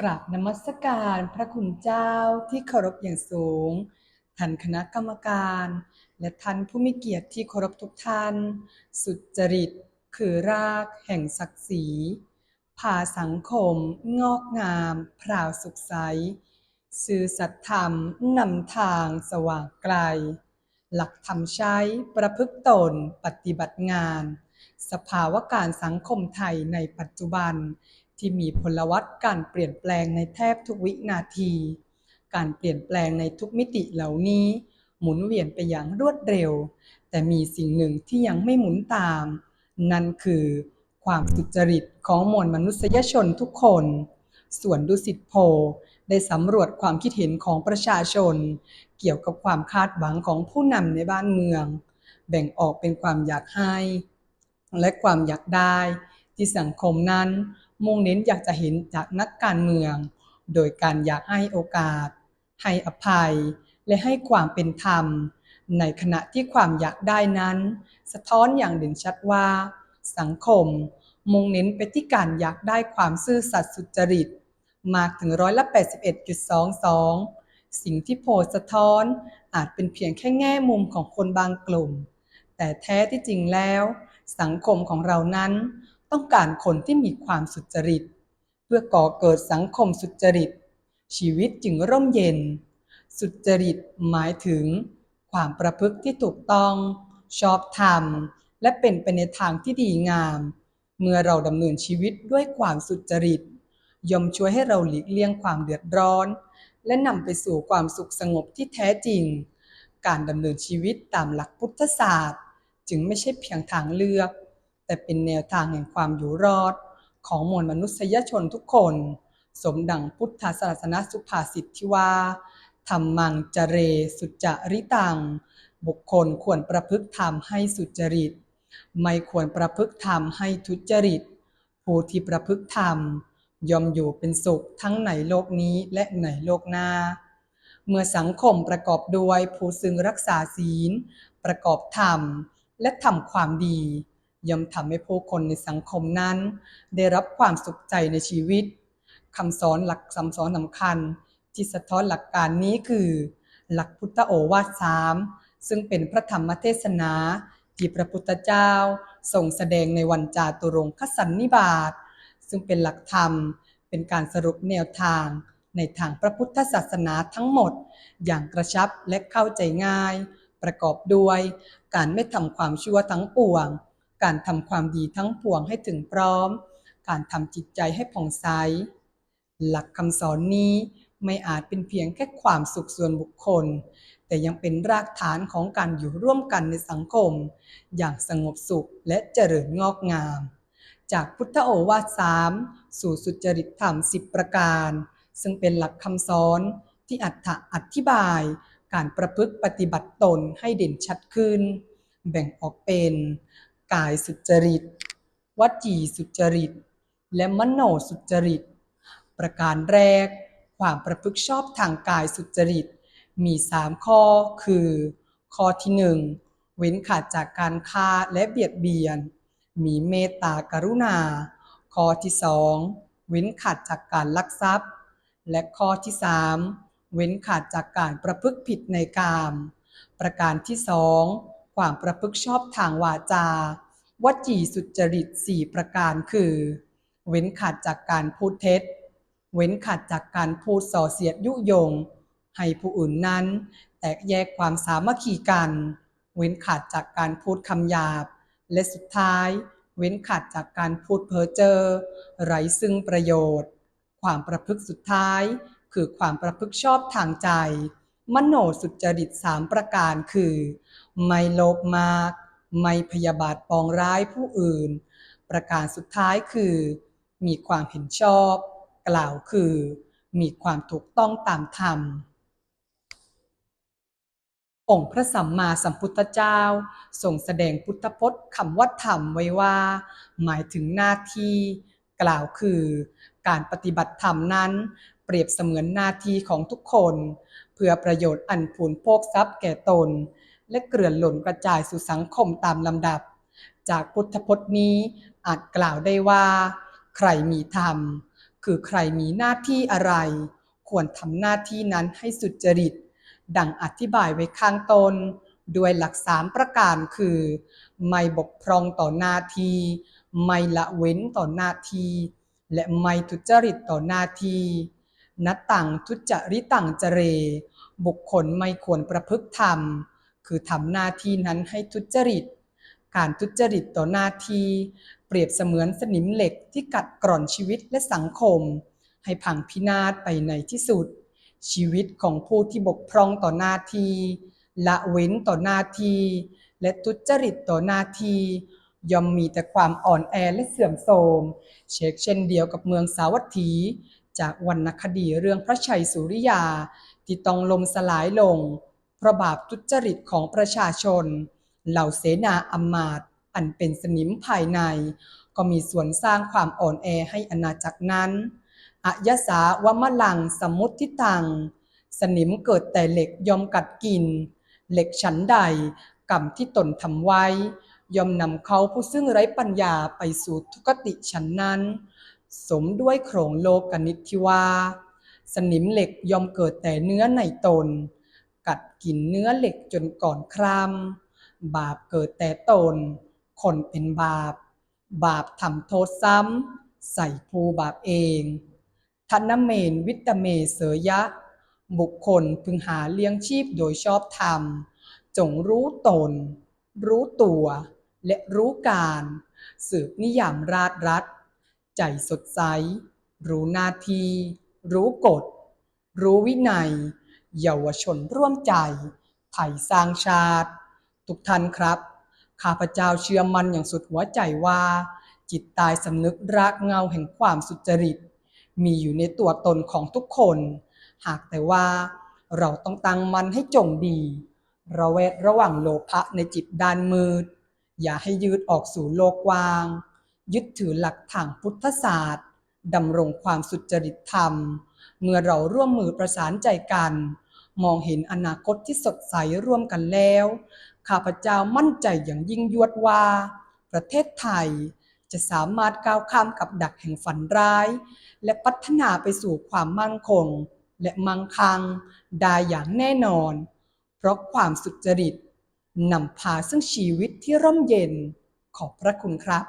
กราบนมัสการพระคุณเจ้าที่เคารพอย่างสูง ท่านคณะกรรมการ และท่านผู้มีเกียรติที่เคารพทุกท่าน สุจริต คือรากแห่งศักดิ์ศรีพาสังคม งอกงาม พราวสุขใส สื่อสัตธรรม นำทางสว่างไกล หลักธรรมใช้ประพฤติตนปฏิบัติงาน สภาวะการสังคมไทยในปัจจุบัน ที่มีพลวัตการเปลี่ยนแปลงในแทบทุกวินาที การเปลี่ยนแปลงในทุกมิติเหล่านี้ หมุนเวียนไปอย่างรวดเร็ว แต่มีสิ่งหนึ่งที่ยังไม่หมุนตาม นั่นคือความสุจริตของมวลมนุษยชนทุกคน ส่วนดุสิตโพได้สำรวจความคิดเห็นของประชาชน เกี่ยวกับความคาดหวังของผู้นำในบ้านเมือง แบ่งออกเป็นความอยากให้ และความอยากได้ ที่สังคมนั้น มุ่งเน้นอยากจะเห็นจากนักการเมือง โดยการอยากให้โอกาส ให้อภัย และให้ความเป็นธรรม ในขณะที่ความอยากได้นั้น สะท้อนอย่างเด่นชัดว่า สังคม มุ่งเน้นไปที่การอยากได้ความซื่อสัตย์สุจริต มากถึงร้อยละ81.22 สิ่งที่โพลสะท้อนอาจเป็นเพียงแค่แง่มุมของคนบางกลุ่ม แต่แท้ที่จริงแล้ว สังคมของเรานั้น ต้องการคนที่มีความสุจริต เพื่อก่อเกิดสังคมสุจริต ชีวิตจึงร่มเย็น สุจริตหมายถึง ความประพฤติที่ถูกต้อง ชอบธรรม และเป็นไปในทางที่ดีงาม เมื่อเราดำเนินชีวิตด้วยความสุจริตย่อมช่วยให้เราหลีกเลี่ยงความเดือดร้อน และนำไปสู่ความสุขสงบที่แท้จริง การดำเนินชีวิตตามหลักพุทธศาสตร์ จึงไม่ใช่เพียงทางเลือก แต่เป็นแนวทางแห่งความอยู่รอด ของมวลมนุษยชนทุกคน สมดังพุทธศาสนสุภาษิตที่ว่าธรรมังจเรสุจริตัง บุคคลควรประพฤติธรรมให้สุจริต ไม่ควรประพฤติธรรมให้ทุจริต ผู้ที่ประพฤติธรรมยอมอยู่เป็นสุขทั้งในโลกนี้และในโลกหน้า เมื่อสังคมประกอบด้วยผู้ซึ่งรักษาศีล ประกอบธรรม และทำความดี ย่อมทำให้ผู้คนในสังคมนั้น ได้รับความสุขใจในชีวิตคำสอนหลักคำสอนสำคัญ ที่สะท้อนหลักการนี้คือ หลักพุทธโอวาทสามซึ่งเป็นพระธรรมเทศนาที่พระพุทธเจ้าทรงแสดงในวันจาตุรงคสันนิบาตซึ่งเป็นหลักธรรมเป็นการสรุปแนวทาง ในทางพระพุทธศาสนาทั้งหมด อย่างกระชับและเข้าใจง่าย ประกอบด้วยการไม่ทำความชั่วทั้งปวง การทำความดีทั้งปวงให้ถึงพร้อม การทำจิตใจให้ผ่องใส หลักคำสอนนี้ไม่อาจเป็นเพียงแค่ความสุขส่วนบุคคล แต่ยังเป็นรากฐานของการอยู่ร่วมกันในสังคม อย่างสงบสุขและเจริญงอกงาม จากพุทธโอวาทสามสู่สุจริตธรรมสิบประการ ซึ่งเป็นหลักคำสอนที่อัตถะอธิบาย การประพฤติปฏิบัติตนให้เด่นชัดขึ้น แบ่งออกเป็น กายสุจริต วจีสุจริต และมโนสุจริต ประการแรก ความประพฤติชอบทางกายสุจริต มีสามข้อคือ ข้อที่หนึ่งเว้นขาดจากการฆ่าและเบียดเบียน มีเมตตากรุณา ข้อที่สองเว้นขาดจากการลักทรัพย์ และข้อที่สามเว้นขาดจากการประพฤติผิดในกาม ประการที่สอง ความประพฤติชอบทางวาจาวจีสุจริตสี่ประการคือ เว้นขาดจากการพูดเท็จ เว้นขาดจากการพูดส่อเสียดยุยง ให้ผู้อื่นนั้น แตกแยกความสามัคคีกัน เว้นขาดจากการพูดคำหยาบ และสุดท้าย เว้นขาดจากการพูดเพ้อเจ้อไร้ซึ่งประโยชน์ ความประพฤติสุดท้าย คือความประพฤติชอบทางใจ มโนสุจริตสามประการคือ ไม่โลภมาก ไม่พยาบาทปองร้ายผู้อื่น ประการสุดท้ายคือ มีความเห็นชอบ กล่าวคือ มีความถูกต้องตามธรรม องค์พระสัมมาสัมพุทธเจ้าทรงแสดงพุทธพจน์คำว่าธรรมไว้ว่า หมายถึงหน้าที่ กล่าวคือ การปฏิบัติธรรมนั้น เปรียบเสมือนหน้าที่ของทุกคน เพื่อประโยชน์อันผลโภคทรัพย์แก่ตน และเกลื่อนหล่นกระจายสู่สังคมตามลำดับ จากพุทธพจน์นี้อาจกล่าวได้ว่า ใครมีธรรม คือใครมีหน้าที่อะไร ควรทำหน้าที่นั้นให้สุจริต ดังอธิบายไว้ข้างต้นด้วยหลักสามประการคือ ไม่บกพร่องต่อหน้าที่ ไม่ละเว้นต่อหน้าที่ และไม่ทุจริตต่อหน้าที่นัตตังทุจริตังจเร บุคคลไม่ควรประพฤติธรรม คือทำหน้าที่นั้นให้ทุจริต การทุจริตต่อหน้าที่เปรียบเสมือนสนิมเหล็กที่กัดกร่อนชีวิตและสังคม ให้พังพินาศไปในที่สุด ชีวิตของผู้ที่บกพร่องต่อหน้าที่ละเว้นต่อหน้าที่และทุจริตต่อหน้าที่ ย่อมมีแต่ความอ่อนแอและเสื่อมโทรม เชกเช่นเดียวกับเมืองสาวัตถี จากวรรณคดีเรื่องพระชัยสุริยา ที่ต้องลมสลายลง เพราะบาปทุจริตของประชาชน เหล่าเสนาอำมาตย์อันเป็นสนิมภายใน ก็มีส่วนสร้างความอ่อนแอให้อาณาจักรนั้นอะยะสาวมะลังสมุติตัง สนิมเกิดแต่เหล็กยอมกัดกิน เหล็กชั้นใดกรรมที่ตนทำไว้ ย่อมนำเขาผู้ซึ่งไร้ปัญญาไปสู่ทุกติชั้นนั้น สมด้วยโครงโลกนิที่ว่า สนิมเหล็กย่อมเกิดแต่เนื้อในตน กัดกินเนื้อเหล็กจนก่อนครำบาปเกิดแต่ตน คนเป็นบาป บาปทำโทษซ้ำใส่ภูบาปเองทนเมนวิตเมเสยะ บุคคลพึงหาเลี้ยงชีพโดยชอบธรรม จงรู้ตน รู้ตัว และรู้การ สืบนิยามราชรัฐใจสดใส รู้หน้าที่รู้กฎ รู้วินัย เยาวชนร่วมใจไทยสร้างชาติ ทุกท่านครับ ข้าพเจ้าเชื่อมันอย่างสุดหัวใจว่า จิตตายสำนึกรากเงาแห่งความสุจริต มีอยู่ในตัวตนของทุกคน หากแต่ว่าเราต้องตั้งมันให้จงดี ระแวดระหว่างโลภะในจิตด้านมืด อย่าให้ยืดออกสู่โลกกว้าง ยึดถือหลักทางพุทธศาสตร์ดำรงความสุจริตธรรม เมื่อเราร่วมมือประสานใจกัน มองเห็นอนาคตที่สดใสร่วมกันแล้ว ข้าพเจ้ามั่นใจอย่างยิ่งยวดว่า ประเทศไทยจะสามารถก้าวข้ามกับดักแห่งฝันร้าย และพัฒนาไปสู่ความมั่นคง และมั่งคั่งได้อย่างแน่นอน เพราะความสุจริต นำพาซึ่งชีวิตที่ร่มเย็นขอบพระคุณครับ